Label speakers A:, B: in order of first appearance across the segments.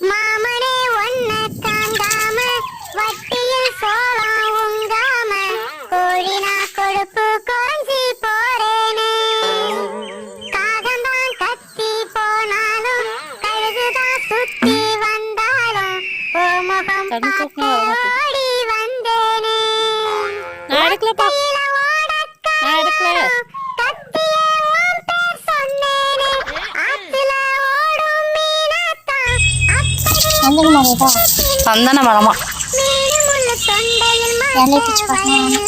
A: மாமனே ஒன்ன காண்டாம வட்டியில் சோளம் உங்காம கோழினா கொழுப்பு குறைஞ்சி போறேனே. காகம்தான் கத்தி போனாலும் கழுகுதான் சுத்தி வந்தாலும் ஓ முகம் பார்த்து. ஓடி வந்தேனே.
B: நான்
C: சந்தன
B: மரமா
C: பிச்சு பார்க்கணும்.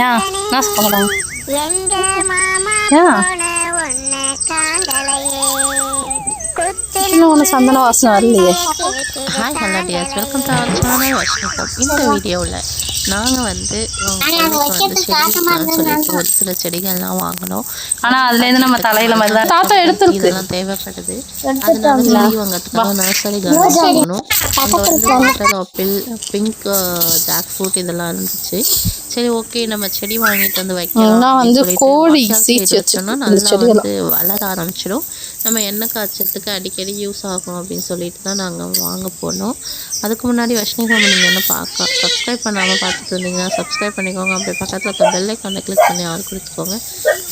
B: ஆ நான் இன்னும் ஒன்று சந்தன வாசனை வரலையே.
D: Hi hello dears welcome to our channel வஷ்ணிகம் இந்த வீடியோவில் நாங்கள் வந்து ஒரு சில செடிகள்லாம் வாங்கினோம்.
B: ஆனால் அதுலேருந்து நம்ம தலையில மாதிரி தாத்தா எடுத்துருக்கு.
D: இதெல்லாம் தேவைப்படுது. அதனால நர்சரி கார்டன் போகணும் அங்கே வந்து water apple pink jackfruit இதெல்லாம் இருந்துச்சு. சரி ஓகே நம்ம செடி வாங்கிட்டு வந்து வைக்கலாம்
B: வந்து கோழி
D: வச்சோம்னா நல்லா. வந்து வளர ஆரம்பிச்சிடும். நம்ம எண்ணெய் காய்ச்சறதுக்கு அடிக்கடி யூஸ் ஆகும் அப்படின்னு சொல்லிட்டு தான் நாங்கள் வாங்க போனோம். அதுக்கு முன்னாடி வஷ்ணிகாம நீங்கள் என்ன பார்க்க சப்ஸ்கிரைப் பண்ணாமல் பார்த்துட்டு இருந்தீங்கன்னா சப்ஸ்கிரைப் பண்ணிக்கோங்க. அப்படி பக்கத்தில் இருக்க பெல் கிளிக் பண்ணி ஆள் கொடுத்துக்கோங்க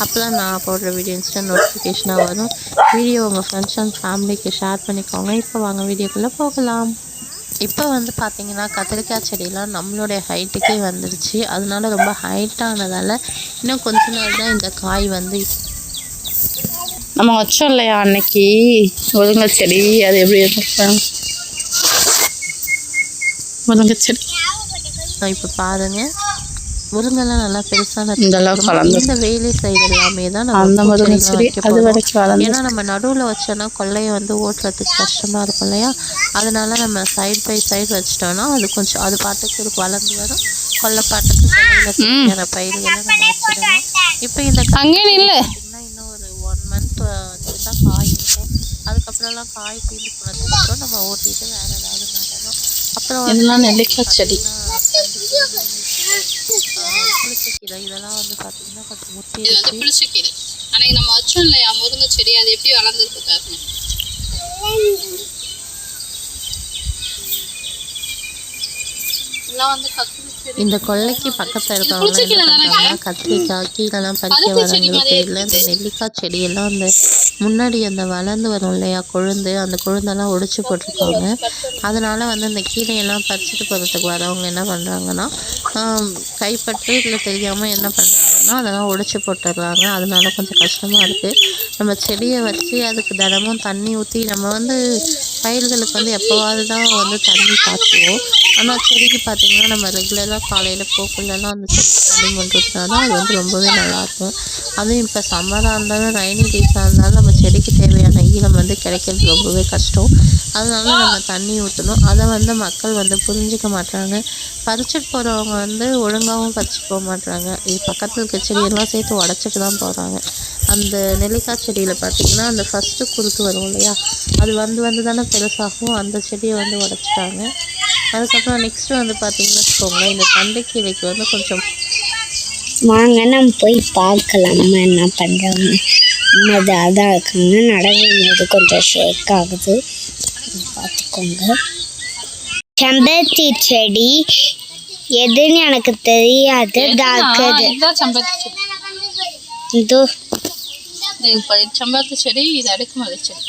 D: அப்போ தான் நான் போடுற வீடியோ இன்ஸ்டன்ட் நோட்டிஃபிகேஷனாக வரும். வீடியோ உங்கள் ஃப்ரெண்ட்ஸ் அண்ட் ஃபேமிலிக்கு ஷேர் பண்ணிக்கோங்க. இப்போ வாங்க வீடியோக்குள்ளே போகலாம். இப்போ வந்து பார்த்தீங்கன்னா கத்திரிக்காய் செடியெலாம் நம்மளுடைய ஹைட்டுக்கே வந்துருச்சு. அதனால ரொம்ப ஹைட்டானதால் இன்னும் கொஞ்ச நாள் தான் இந்த காய் வந்து
B: நம்ம வச்சோம் இல்லையா அன்னைக்கு? முருங்கை செடி அது எப்படி இருக்கும் முருங்கை செடி.
D: இப்போ பாருங்க. முருங்கெல்லாம் நல்லா பெருசான
B: இந்த அளவுக்கு வளர்ந்து
D: இந்த வேலி சைடு எல்லாமே தான்
B: அந்த முருங்கை செடி அது. வரைக்கும் வளர்ந்து
D: ஏன்னா நம்ம நடுவில் வச்சோன்னா கொல்லையை வந்து ஓட்டுறதுக்கு கஷ்டமாக இருக்கும் இல்லையா? அதனால நம்ம சைடு பை சைடு வச்சிட்டோம்னா அது கொஞ்சம் அது பாட்டுக்கு இருக்கு வளர்ந்து வரும். கொல்லை பாட்டுக்கு பயிர்களை நம்ம வச்சிடலாம். இப்போ இந்த
B: அங்கே நில்லு
D: பார்த்தீங்கன்னா இன்னும் ஒரு ஒன் மந்த் தான் காய் இருக்கும் அதுக்கப்புறம்லாம் காய் தீர்ந்து போனதுக்கப்புறம் நம்ம ஓட்டிட்டு வேற ஏதாவது நடணும். அப்புறம் வந்து
B: இதெல்லாம் நெல்லிக்காய் செடி.
D: புளிச்சக்கீரை இதெல்லாம் வந்து பார்த்தீங்கன்னா கொஞ்சம் முத்தி
B: இது வந்து புளிச்சக்கீரை. அன்னைக்கு நம்ம வச்சோம் இல்லையா? முருங்கை செடி அது எப்படி வளர்ந்துருக்கு பாருங்க. இதெல்லாம் வந்து செடி
D: இந்த கொல்லைக்கு பக்கத்தில் இருக்கவங்க கத்திரிக்காய் கீரைலாம் பறிக்க வரவங்களுக்கு இல்லை இந்த நெல்லிக்காய் செடியெல்லாம் அந்த முன்னாடி அந்த வளர்ந்து வரும் இல்லையா கொழுந்து அந்த கொழுந்தெல்லாம் ஒடிச்சு போட்டிருக்காங்க அதனால வந்து இந்த கீரையெல்லாம் பறிச்சுட்டு போகிறதுக்கு வரவங்க என்ன பண்ணுறாங்கன்னா கைப்பட்டு இல்லை தெரியாமல் என்ன பண்ணுறாங்கன்னா அதெல்லாம் ஒடிச்சு போட்டுடுறாங்க அதனால கொஞ்சம் கஷ்டமாக இருக்குது நம்ம செடியை வச்சு அதுக்கு தினமும் தண்ணி ஊற்றி நம்ம வந்து பயிர்களுக்கு வந்து எப்போவாது தான் வந்து தண்ணி காய்ச்சுவோம். ஆனால் செடிக்கு பார்த்தீங்கன்னா நம்ம ரெகுலராக காலையில் போக்குள்ளலாம் அந்த செடிக்கு தண்ணி பண்ணுறதுனால தான் அது வந்து ரொம்பவே நல்லாயிருக்கும். அதுவும் இப்போ சம்மராக இருந்தாலும் ரைனி டேஸாக இருந்தாலும் நம்ம செடிக்கு தேவையான ஈரம் வந்து கிடைக்கிறது ரொம்பவே கஷ்டம். அதனால நம்ம தண்ணி ஊற்றணும் அதை வந்து மக்கள் வந்து புரிஞ்சுக்க மாட்டாங்க பறிச்சுட்டு போகிறவங்க வந்து ஒழுங்காகவும் பறிச்சுட்டு போக மாட்டாங்க இது பக்கத்தில் இருக்க செடியெல்லாம் சேர்த்து உடச்சிட்டு தான் போகிறாங்க அந்த நெல்லிக்காய் செடியில் பார்த்தீங்கன்னா அந்த ஃபஸ்ட்டு குருத்து வரும் இல்லையா? அது வந்து வந்து தானே பெருசாகும். அந்த செடியை வந்து உடச்சிட்டாங்க. அதுக்கப்புறம் நெக்ஸ்ட் வந்து பார்த்தீங்கன்னு வச்சுக்கோங்களேன் இந்த தண்டைக்கீரைக்கு வந்து கொஞ்சம்
C: வாங்க நம்ம போய் பார்க்கலாம். அம்மா என்ன பண்ணுறாங்க அம்மா இதாக இருக்காங்க நடக்கும் போது கொஞ்சம் ஷேக் ஆகுது. பார்த்துக்கோங்க. செம்பருத்தி செடி எதுன்னு எனக்கு தெரியாது.
B: செடி.
C: இதோ
B: இது செம்பருத்தி செடி இது அடுக்குமலை செடி.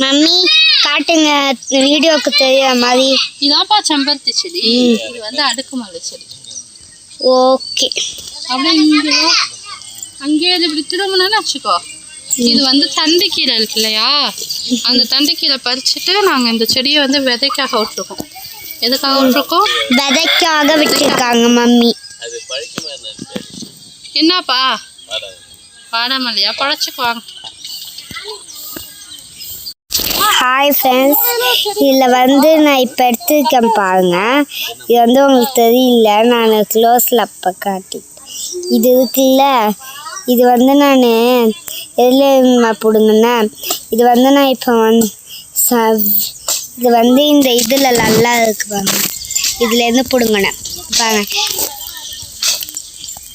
C: மம்மி காட்டுங்க. வீடியோக்கு தெரியுற மாதிரி.
B: இதான்ப்பா செம்பருத்தி செடி. இது வந்து அடுக்குமலை செடி.
C: ஓகே.
B: அப்படியே இங்கே அங்கேயே இது இப்படி திரும்பினு வச்சுக்கோ. இது வந்து தண்டுக்கீரை இருக்கு இல்லையா? அந்த தண்டுக்கீரை பறிச்சுட்டு நாங்கள் இந்த செடியை வந்து விதைக்காக விட்டுருக்கோம். எதுக்காக விட்டுருக்கோம்?
C: விதைக்காக விட்டுருக்காங்க மம்மி.
B: என்னப்பா? வாடாமல்லையா பழச்சிக்குவாங்க
C: ஹாய் ஃப்ரெண்ட்ஸ் இதில் வந்து நான் இப்போ எடுத்துருக்கேன் பாருங்க. இது வந்து உங்களுக்கு தெரியல. நான் க்ளோஸில் அப்போ காட்டி இது இருக்குல்ல? இது வந்து நான் எதில் பிடுங்கண்ணே. இது வந்து நான் இப்போ வந்து ச இது வந்து இந்த இதில் நல்லா இருக்கு பாருங்க. இதுலேருந்து பிடுங்கினேன் பாருங்க.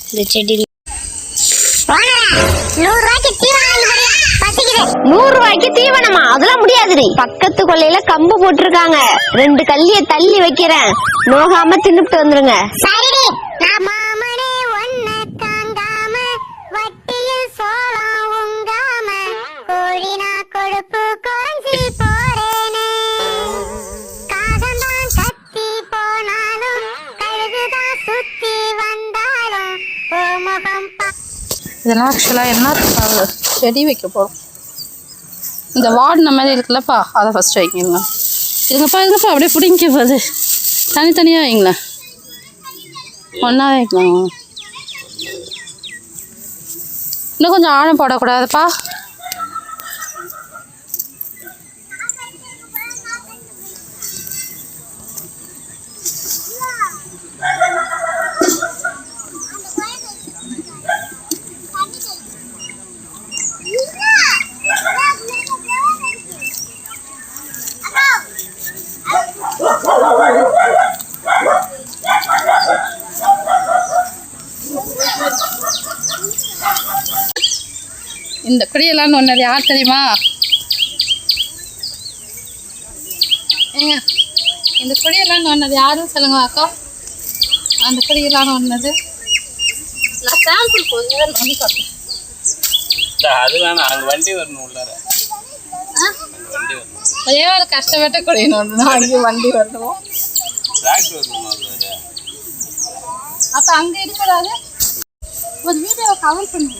C: இந்த செடி
A: நூறு ரூபாய்க்கு பசிக்குது.
B: நூறுரூவாய்க்கு
C: கொல்லைக்கு தீவனமா அதெல்லாம் முடியாதுடி. பக்கத்து கொல்லையில கம்பு போட்டிருக்காங்க. ரெண்டு கல்லிய தள்ளி வைக்கிறேன். நோகாம தின்னுட்டு வந்துருங்க.
A: சரிடி. நான் மாமனே ஒன்ன தாங்காம வட்டியில் சோளம் உங்காம கோழினா கொழுப்பு குறைஞ்சி போறேனே
B: இதெல்லாம் ஆக்சுவலாக என்ன செடி வைக்க போகிறோம் இந்த வார்டின மாதிரி இருக்குல்லப்பா அதை ஃபஸ்ட்டு வைக்கிங்க இதுங்கப்பா இதுங்கப்பா அப்படியே பிடிங்க போகுது தனித்தனியாக வைங்களேன் ஒன்றா வைக்கலாம். இன்னும் கொஞ்சம் ஆழம் போடக்கூடாதுப்பா. இந்த கொடியெல்லாம் ஒன்றது யார் தெரியுமா? ஏங்க இந்த கொடியெல்லாம் ஒன்றது யாரும் சொல்லுங்க அக்கா. அந்த கொடியெல்லாம் ஒன்னது நான் சாம்பிள் கொஞ்சம் நம்பி காட்டுறேன்
E: அது வேணாம் அங்க வண்டி வரணும் உள்ளார. வண்டி வரணும்.
B: ஒரே ஒரு கஷ்டப்பட்ட ஒன்று தான் அங்கே வண்டி வரணும். அப்போ அங்கே இருக்கக்கூடாது ஒரு வீடியோவை கவர் பண்ணுங்க.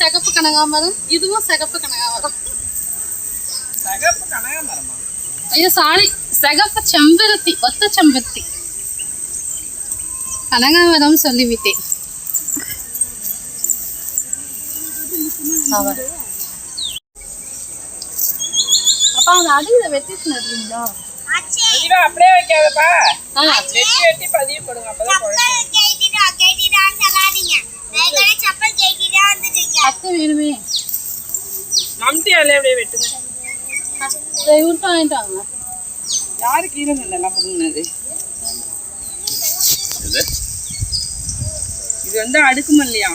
B: சிகப்பு கனகாமரம் இதுவும் சிகப்பு கனகாமரம்.
E: சகப்பு கனகாமரமா?
B: ஐயோ சாரி சிகப்பு செம்பருத்தி ஒத்த செம்பருத்தி. கனகாமரம் சொல்லிவிட்டேன். அப்பா அந்த அடியில வெட்டிட்டு நடுறீங்களா
E: அப்படியே வைக்காதப்பா. வெட்டி வெட்டி பதிய போடுங்க அப்பதான்
B: அத்தை வேணுமே
E: மம்டி அதிலே அப்படியே வெட்டுங்க.
B: இதை இவர்கிட்ட வாங்கிட்டு வாங்க
E: யாரு கீழே எல்லாம் பண்ணுனது இது வந்து அடுக்கு மல்லியா.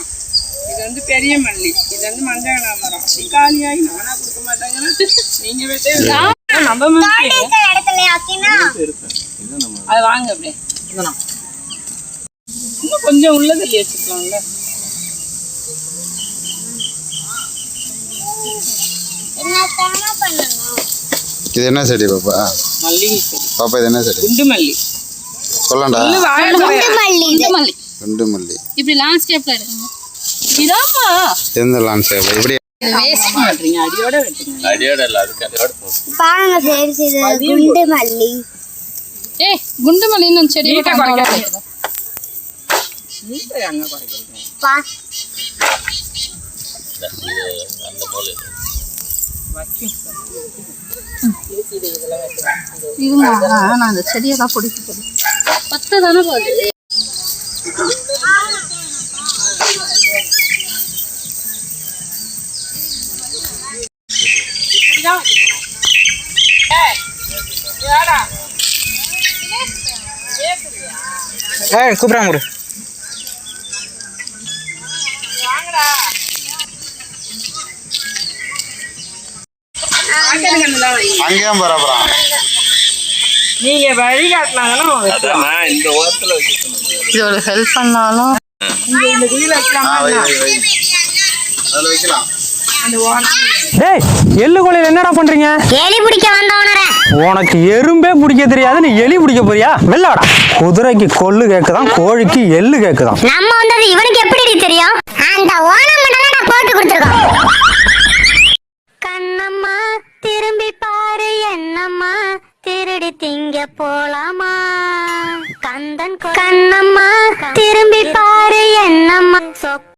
E: இது வந்து பெரிய மல்லி. இது வந்து மஞ்சள் அப்படி காலியாகி நானா கொடுக்க மாட்டாங்கன்னா நீங்க வெட்டே நம்ம அது வாங்க அப்படியே. கொஞ்சம் உள்ள தள்ளி வச்சுக்கலாம்ல.
F: இது என்ன செடி பாப்பா?
E: மல்லிகை செடி.
F: பாப்பா இது என்ன செடி?
E: குண்டு மல்லி.
F: சொல்லண்டா.
B: குண்டு மல்லி. இப்படி லான்ஸ்கேப்ல இருக்குங்க இதாம்மா.
F: எந்த லான்ஸ் இப்படி.
B: இது வேஸ்ட்
E: பண்றீங்க. அடியோட வெட்டுங்க
G: அடியோட இல்லை அதுக்கு அதோட போதும்.
C: பாருங்க சரி சரி குண்டு மல்லி.
B: ஏய் குண்டு மல்லின்னு செடி போட்டு அங்க
E: குறைக்கிறீங்க?
C: பா
G: இந்த இது அந்த மூலை
E: வைக்கும்
B: இவங்க நான் அந்த செடியெல்லாம் பிடிக்க போகிறேன் பத்து தானே போகுது
E: கூப்பிடாம
F: அங்கேயும் பரப்புறான்
E: நீங்க
G: வழி காட்டலாங்கன்னா இந்த ஓரத்துல
B: இது ஒரு ஹெல்ப் பண்ணாலும்
H: டேய் எள்ளு கோழியில் என்னடா பண்றீங்க?
A: எலி பிடிக்க
H: உனக்கு எறும்பே பிடிக்க தெரியாது எலி பிடிக்க போறியா? வெள்ளாடா குதிரைக்கு கொள்ளு கேக்குதான் கோழிக்கு எள்ளு கேக்குதான்.
A: நம்ம இவனுக்கு எப்படி தெரியும்? கண்ணம்மா. திரும்பி பாரு என்னம்மா. திருடி திங்க போலாமா. கந்தன் கண்ணம்மா திரும்பி பாரு என்னம்மா.